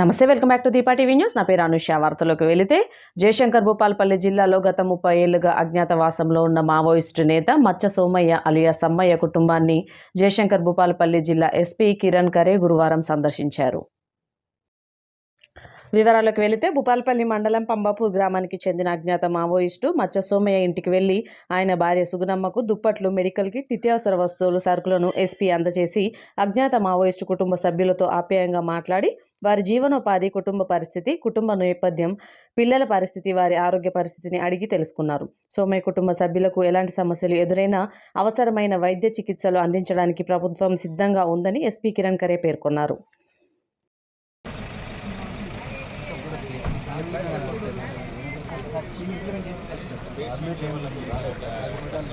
నమస్తే welcome back to Deepa TV news. నా పేరు అనుష. వార్తలోకి వెళితే జయశంకర్ భూపాలపల్లి జిల్లాలో గత ముప్పై ఏళ్ళుగా అజ్ఞాతవాసంలో ఉన్న మావోయిస్టు నేత మచ్చ సోమయ్య అలియా సమ్మయ్య కుటుంబాన్ని జయశంకర్ భూపాలపల్లి జిల్లా ఎస్పీ కిరణ్ ఖరే గురువారం సందర్శించారు. వివరాలకు వెళితే భూపాలపల్లి మండలం పంబాపూర్ గ్రామానికి చెందిన అజ్ఞాత మావోయిస్టు మచ్చ సోమయ్య ఇంటికి వెళ్ళి ఆయన భార్య సుగుణమ్మకు దుప్పట్లు మెడికల్ కిట్ నిత్యావసర వస్తువులు సరుకులను ఎస్పీ అందజేసి అజ్ఞాత మావోయిస్టు కుటుంబ సభ్యులతో ఆప్యాయంగా మాట్లాడి వారి జీవనోపాధి కుటుంబ పరిస్థితి కుటుంబ నేపథ్యం పిల్లల పరిస్థితి వారి ఆరోగ్య పరిస్థితిని అడిగి తెలుసుకున్నారు. సోమయ్య కుటుంబ సభ్యులకు ఎలాంటి సమస్యలు ఎదురైనా అవసరమైన వైద్య చికిత్సలు అందించడానికి ప్రభుత్వం సిద్ధంగా ఉందని ఎస్పీ కిరణ్ ఖరే పేర్కొన్నారు. ప్రతిఘటన ఒకసారి వన్ సెకండ్.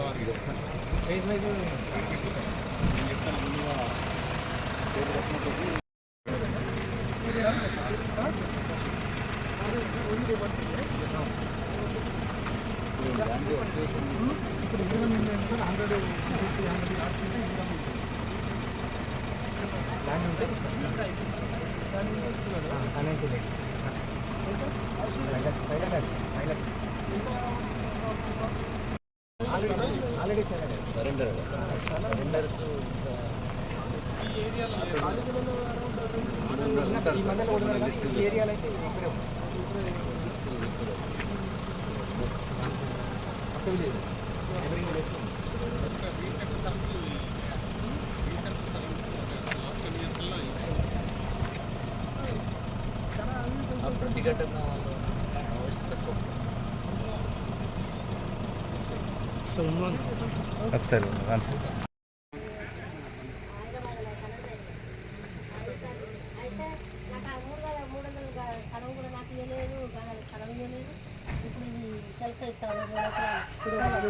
అయితే కూడా నాకు ఇవ్వలేదు గదానికి స్థలం ఇవ్వలేదు ఇప్పుడు ఇది షెల్ఫ్ ఇస్తాను మూడు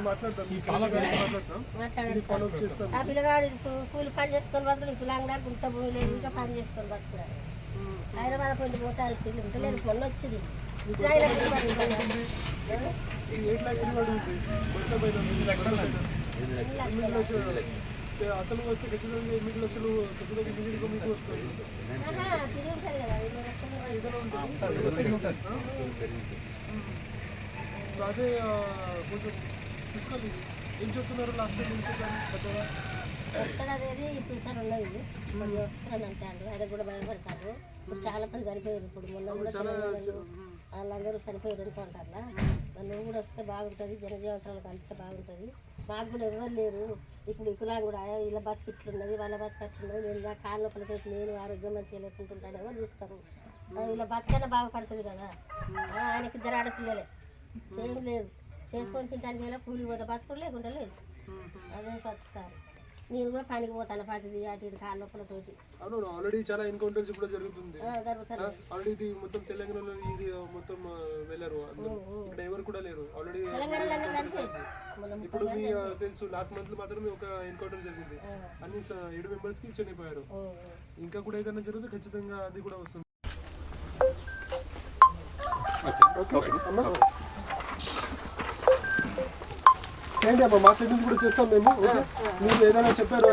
మాట్లాడండి ఆ పిల్లగాడు ఇప్పుడు కూలి పని చేసుకొని బతుకుడు లాంగడా గుంట భూమి లేదు ఇంకా పని చేసుకొని బతుకున్నాడు హైదరాబాద్ కొంచెం పోతారు పిల్లలు ఉంటలేదు మొన్న వచ్చింది. లక్షలు? అతను వస్తే ఖచ్చితంగా ఎనిమిది లక్షలు ఖచ్చితంగా ఇమీడియట్గా మీకు వస్తుంది సో అదే కొంచెం తీసుకోవాలి ఏం చెప్తున్నారు లాస్ట్ టైం ఏం సూచన ఉన్నది అండి ఆయన కూడా భయపడతారు ఇప్పుడు చాలా మంది చనిపోయారు ఇప్పుడు మొన్న వాళ్ళందరూ చనిపోయారు అనుకుంటారా నువ్వు కూడా వస్తే బాగుంటుంది జనజీవనాలు కలిస్తే బాగుంటుంది. మాకు కూడా ఎవరు లేరు. ఇప్పుడు వికలాంగ్ కూడా వీళ్ళ బతుకు ఇట్లున్నది వాళ్ళ బతుకు అట్లున్నది. నేను నా కాళ్ళ పెట్టి నేను ఆరోగ్యం మంచిగా లేకుంటుంటాడు ఎవరు చూస్తారు? వీళ్ళ బతుకైనా బాగుపడుతుంది కదా? ఆయనకి ఇద్దరు ఆడపిల్లలే. ఏం లేదు. చేసుకొని తింటానికి వెళ్ళా కూలి పోతే బతుకుడు లేకుండా లేదు. అదే బతుకు సార్. నేను కూడా పనికి పోతాను పది అటు ఇటు కాళ్ళ తోటి. అవును ఆల్రెడీ చాలా ఎన్కౌంటర్స్ కూడా జరుగుతుంది. ఆల్రెడీ ఇది మొత్తం తెలంగాణలో ఇది మొత్తం వెళ్ళారు. ఇక్కడ ఎవరు కూడా లేరు. ఆల్రెడీ ఇప్పుడు మీ తెలుసు లాస్ట్ మంత్ మాత్రమే ఒక ఎన్కౌంటర్ జరిగింది. అన్ని ఏడు మెంబర్స్కి చనిపోయారు. ఇంకా కూడా ఏదైనా జరిగితే ఖచ్చితంగా అది కూడా వస్తుంది. చేయండి అమ్మా మా సైడ్ నుంచి కూడా చేస్తాం మేము? మీరు ఏదైనా చెప్పారు